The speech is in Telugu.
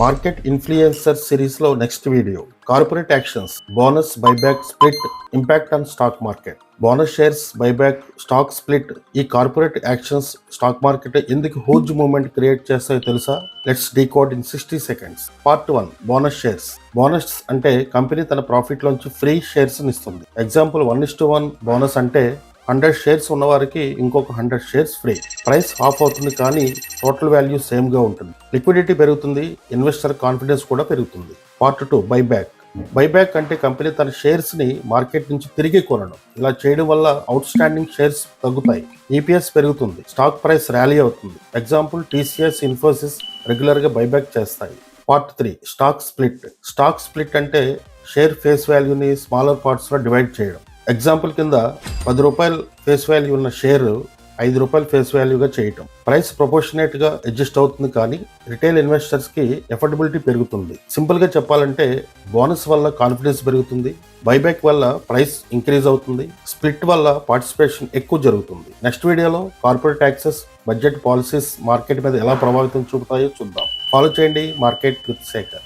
మార్కెట్ ఇన్ఫ్లుయెన్సర్ సిరీస్లో next video. Corporate actions bonus buyback split impact on stock market. Bonus shares buyback stock split. ఈ కార్పొరేట్ యాక్షన్స్ స్టాక్ మార్కెట్ ఎందుకు హూజ్ మూవ్మెంట్ క్రియేట్ చేస్తాయో తెలుసా? Let's decode in sixty seconds part one bonus shares. Bonus అంటే కంపెనీ తన ప్రాఫిట్ లోంచి ఫ్రీ షేర్స్ ఇస్తుంది. Example one is to one bonus అంటే హండ్రెడ్ షేర్స్ ఉన్నవారికి ఇంకొక hundred shares free. Price off అవుతుంది కానీ టోటల్ వాల్యూ సేమ్గా ఉంటుంది. లిక్విడిటీ పెరుగుతుంది ఇన్వెస్టర్ కాన్ఫిడెన్స్ కూడా పెరుగుతుంది. Part two buyback. బైబ్యాక్ అంటే కంపెనీ తన షేర్స్ని మార్కెట్ నుంచి తిరిగి కొనడం. ఇలా చేయడం వల్ల అవుట్ స్టాండింగ్ షేర్స్ తగ్గుతాయి. ఈపీఎస్ పెరుగుతుంది. స్టాక్ ప్రైస్ ర్యాలీ అవుతుంది. ఎగ్జాంపుల్ టీసీఎస్ ఇన్ఫోసిస్ రెగ్యులర్గా బైబ్యాక్ చేస్తాయి. Part three stock split. Stock split అంటే షేర్ ఫేస్ వాల్యూని స్మాలర్ పార్ట్స్లో డివైడ్ చేయడం. ఎగ్జాంపుల్ కింద పది రూపాయలు ఫేస్ వాల్యూ ఉన్న షేర్ ఐదు రూపాయలు ఫేస్ వాల్యూగా చేయటం. ప్రైస్ ప్రపోర్షనేట్గా అడ్జస్ట్ అవుతుంది కానీ రిటైల్ ఇన్వెస్టర్స్కి ఎఫర్డబిలిటీ పెరుగుతుంది. సింపుల్గా చెప్పాలంటే బోనస్ వల్ల కాన్ఫిడెన్స్ పెరుగుతుంది. బైబ్యాక్ వల్ల ప్రైస్ ఇంక్రీజ్ అవుతుంది. స్ప్లిట్ వల్ల పార్టిసిపేషన్ ఎక్కువ జరుగుతుంది. నెక్స్ట్ వీడియోలో corporate taxes budget policies market మీద ఎలా ప్రభావితం చూపుతాయో చూద్దాం. ఫాలో చేయండి మార్కెట్ విత్ శేఖర్